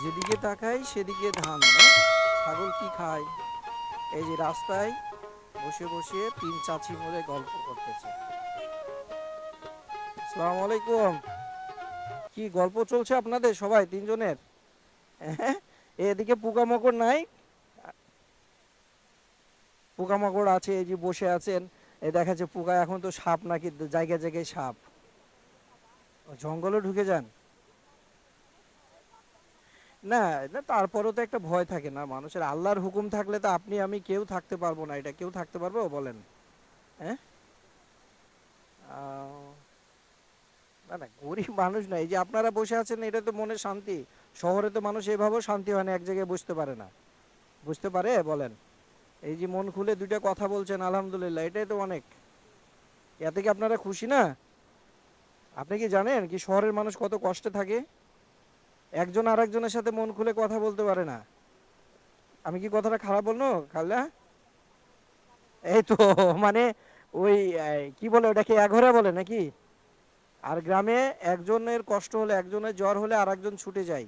তাকাই সেদিকে ধান ছাগল কি খায়? এই যে রাস্তায় বসে বসে তিন চাচি মিলে গল্প করতেছে। আসসালামু আলাইকুম। কি গল্প চলছে আপনাদের সবাই তিনজনের? হ্যাঁ? এদিকে পোকামাকড় নাই? পোকামাকড় আছে, এই যে বসে আছেন। এই দেখা যাচ্ছে পোকা এখন তো সাপ নাকি, জায়গায় জায়গায় সাপ। জঙ্গলে ঢুকে যান? না না, তারপরেও তো একটা ভয় থাকে না। মানুষের আল্লাহর হুকুম থাকলে তো আপনি, আমি কেউ থাকতে পারব না। এটা কেউ থাকতে পারব বলেন। হ্যাঁ? না না, গরিব মানুষ না। এই যে আপনারা বসে আছেন, এটা তো মনে শান্তি। শহরে তো মানুষ এভাবেও শান্তি হয় না, এক জায়গায় বসতে পারে না। বুঝতে পারে? বলেন। এই যে মন খুলে দুইটা কথা বলছেন, আলহামদুলিল্লাহ, এটাই তো অনেক। এতে কি আপনারা খুশি না? আপনি কি জানেন কি শহরের মানুষ কত কষ্টে থাকে? একজন আরেকজনের সাথে মন খুলে কথা বলতে পারে না। আমি কি কথাটা খারাপ বলল খাল্লা এই তো মানে ওই কি বলে ওটাকে এঘরে বলে নাকি? আর গ্রামে একজনের কষ্ট হলে, একজনের জ্বর হলে আরেকজন ছুটে যায়।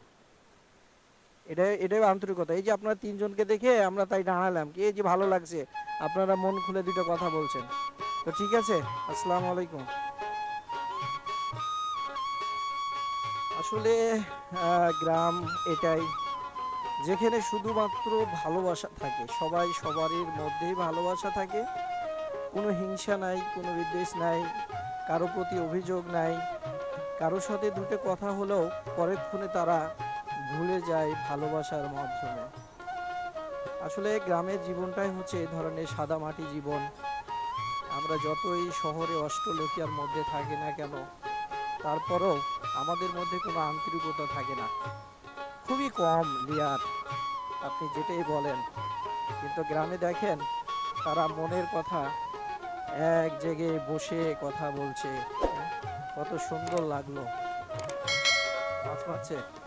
এটাই এটাই আন্তরিকতা এই যে আপনারা তিনজনকে দেখে আমরা তাই দাঁড়ালাম কি, এই যে ভালো লাগছে, আপনারা মন খুলে দুটো কথা বলছেন। তো ঠিক আছে, আসসালামু আলাইকুম। আসলে গ্রাম এটাই। যেখানে শুধুমাত্র ভালোবাসা থাকে, সবাই সবারই মধ্যেই ভালোবাসা থাকে। কোনো হিংসা নাই, কোনো বিদ্বেষ নাই, কারও প্রতি অভিযোগ নাই। কারোর সাথে দুটো কথা হলেও পরেক্ষণে তারা ভুলে যায় ভালোবাসার মাধ্যমে। আসলে গ্রামের জীবনটাই হচ্ছে এ ধরনের সাদামাটি জীবন। আমরা যতই শহরে অষ্টলোকিয়ার মধ্যে থাকি না কেন তারপরেও আমাদের মধ্যে কোনো আন্তরিকতা থাকে না। খুবই কম লিয়ার, আপনি যেটাই বলেন। কিন্তু গ্রামে দেখেন, তারা মনের কথা এক জেগে বসে কথা বলছে। হ্যাঁ? কত সুন্দর লাগল। আচ্ছা